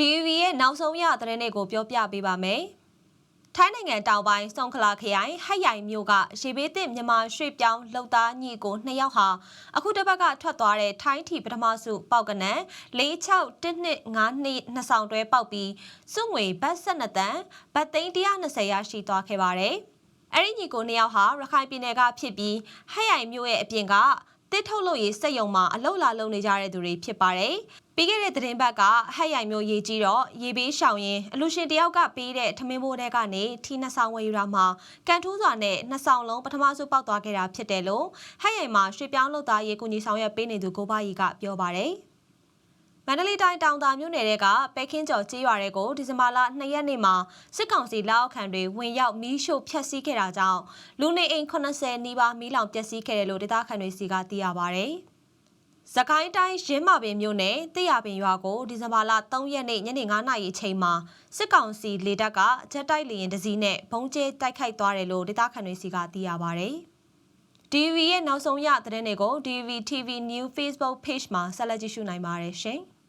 DVB ရဲ့နောက်ဆုံးရသတင်းတွေကိုပြောပြပေးပါမယ်။ထိုင်းနိုင်ငံတောင်ပိုင်းစုံခလာခရိုင်ဟတ်ရိုင်မြို့ကရေဘေးသင့်မြန်မာရွှေ့ပြောင်းလှုပ်သားညီကိုနှစ်ယောက်ဟာအခုတစ်ပတ်ကထွက်သွားတဲ့ထိုင်းထီပထမစုပေါက်ကနန်4612နှစ်နှစ်ဆောင်တွဲပေါက်ပြီးစုငွေဘတ်12တန်ဘတ်သိန်း120ရရှိသွားခဲ့ပါတယ်။အဲ့ဒီညီကိုနှစ်ယောက်ဟာရခိုင်ပြည်နယ်ကဖြစ်ပြီးဟတ်ရိုင်မြို့ရဲ့အပြင်က တစ်ထုတ်လို့ရေးစက်ယုံမှာအလုတ်လာလုပ်နေကြတဲ့သူတွေဖြစ်ပါတယ်။ပြီးခဲ့တဲ့သတင်းပတ်ကဟက်ရိုင်မျိုးရေးကြီးတော့ရေဘေးရှောင်ရင်အလူရှင်တယောက်ကပေးတဲ့ထမင်းဘိုးတဲကနေထီနှစ်ဆောင်ဝယ်ယူတာမှာကန်ထူးစွာနဲ့နှစ်ဆောင်လုံးပထမဆုံးပေါက်သွားခဲ့တာဖြစ်တယ်လို့ဟက်ရိုင်မှာရွှေပြောင်းလုပ်သားရေးကူညီဆောင်ရွက်ပေးနေသူကိုပါရီကပြောပါတယ်။မ န္တလေးတိုင်းတောင်သာမြို့နယ်တဲကပဲခင်းကျော်ကြေးရွာတွေကိုဒီဇင်ဘာလ2ရက်နေ့မှာစစ်ကောင်စီလက်အောက်ခံတွေဝင်ရောက်မီးရှို့ဖျက်ဆီးခဲ့တာကြောင့်လူနေအိမ်80နီးပါးမီးလောင်ပျက်စီးခဲ့တယ်လို့ဒေသခံတွေစီကသိရပါဗျ။စကိုင်းတိုင်းရင်းမာပင်မြို့နယ်တေရပင်ရွာကိုဒီဇင်ဘာလ3ရက်နေ့ညနေ9:00နာရီအချိန်မှာစစ်ကောင်စီလေတပ်ကဂျက်တိုက်လေယာဉ်တစ်စီးနဲ့ဘုံကျဲတိုက်ခိုက်သွားတယ်လို့ဒေသခံတွေစီကသိရပါဗျ။ DV ရဲ့နောက်ဆုံးရသတင်းတွေကို DV TV New Facebook Page မှာဆက်လက်ကြည့်ရှုနိုင်ပါတယ်ရှင်။